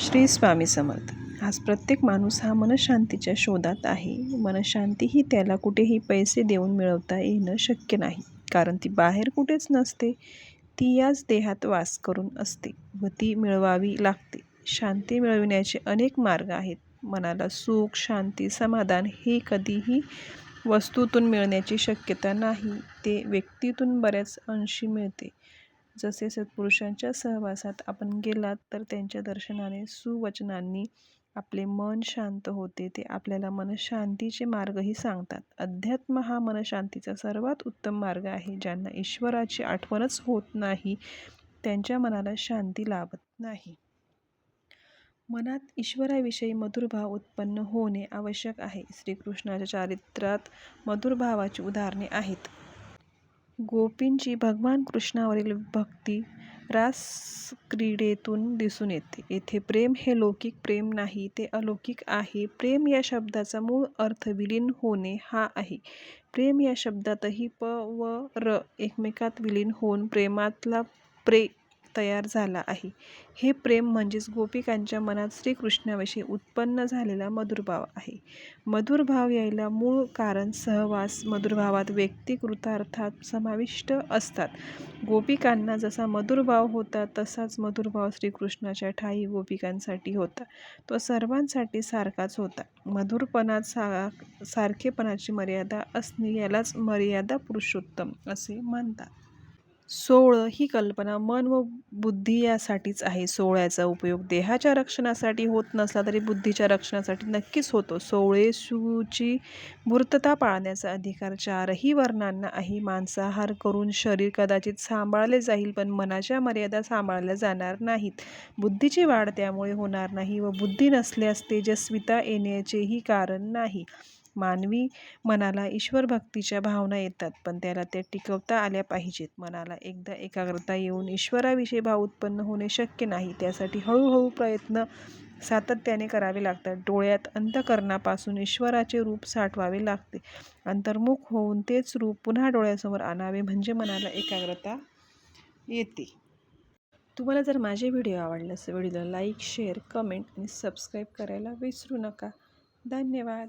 श्री स्वामी समर्थ. आज प्रत्येक माणूस हा मनशांतीच्या शोधात आहे. मनशांती ही त्याला कुठेही पैसे देऊन मिळवता येणं शक्य नाही. कारण ती बाहेर कुठेच नसते. ती याच देहात वास करून असते व ती मिळवावी लागते. शांती मिळविण्याचे अनेक मार्ग आहेत. मनाला सुख शांती समाधान हे कधीही वस्तूतून मिळण्याची शक्यता नाही. ते व्यक्तीतून बऱ्याच अंशी मिळते. जसे सत्पुरुषांच्या सहवासात आपण गेलात तर त्यांच्या दर्शनाने सुवचनांनी आपले मन शांत होते. ते आपल्याला मनशांतीचे मार्गही सांगतात. अध्यात्म हा मनशांतीचा सर्वात उत्तम मार्ग आहे ज्यांना ईश्वराची आठवणच होत नाही त्यांच्या मनाला शांती लाभत नाही. मनात ईश्वराविषयी मधुर भाव उत्पन्न होणे आवश्यक आहे. श्रीकृष्णाच्या चारित्र्यात मधुर भावाची उदाहरणे आहेत. गोपींची भगवान कृष्णावरील भक्ती रासक्रीडेतून दिसून येते. येथे प्रेम हे लौकिक प्रेम नाही ते अलौकिक आहे. प्रेम या शब्दाचा मूळ अर्थ विलीन होणे हा आहे. प्रेम या शब्दातही प व र एकमेकात विलीन होऊन प्रेमातला प्रे तयार झाला आहे. हे प्रेम म्हणजेच गोपिकांच्या मनात श्रीकृष्णाविषयी उत्पन्न झालेला मधुरभाव आहे. मधुरभाव यायला मूळ कारण सहवास मधुरभावात व्यक्ती कृतार्थात समाविष्ट असतात. गोपिकांना जसा मधुरभाव होता तसाच मधुरभाव श्रीकृष्णाच्या ठाई गोपिकांसाठी होता. तो सर्वांसाठी सारखाच होता. मधुरपणात सा सारखेपणाची मर्यादा असणे यालाच मर्यादा पुरुषोत्तम असे म्हणतात. सोळ ही कल्पना मन व बुद्धी यासाठीच आहे. सोळ्याचा उपयोग देहाच्या रक्षणासाठी होत नसला तरी बुद्धीच्या रक्षणासाठी नक्कीच होतो. सोळेशूची मूर्तता पाळण्याचा अधिकार चारही वर्णांना आहे. मांसाहार करून शरीर कदाचित सांभाळले जाईल पण मनाच्या मर्यादा सांभाळल्या जाणार नाहीत. बुद्धीची वाढ त्यामुळे होणार नाही व बुद्धी नसल्यास तेजस्विता येण्याचेही कारण नाही. मानवी मनाला ईश्वरभक्तीच्या भावना येतात पण त्याला त्या टिकवता आल्या पाहिजेत. मनाला एकदा एकाग्रता येऊन ईश्वराविषयी भाव उत्पन्न होणे शक्य नाही त्यासाठी हळूहळू प्रयत्न सातत्याने करावे लागतात. डोळ्यात अंतकरणापासून ईश्वराचे रूप साठवावे लागते. अंतर्मुख होऊन तेच रूप पुन्हा डोळ्यासमोर आणावे म्हणजे मनाला एकाग्रता येते. तुम्हाला जर माझे व्हिडिओ आवडल्यास व्हिडिओला लाईक शेअर कमेंट आणि सबस्क्राईब करायला विसरू नका. धन्यवाद.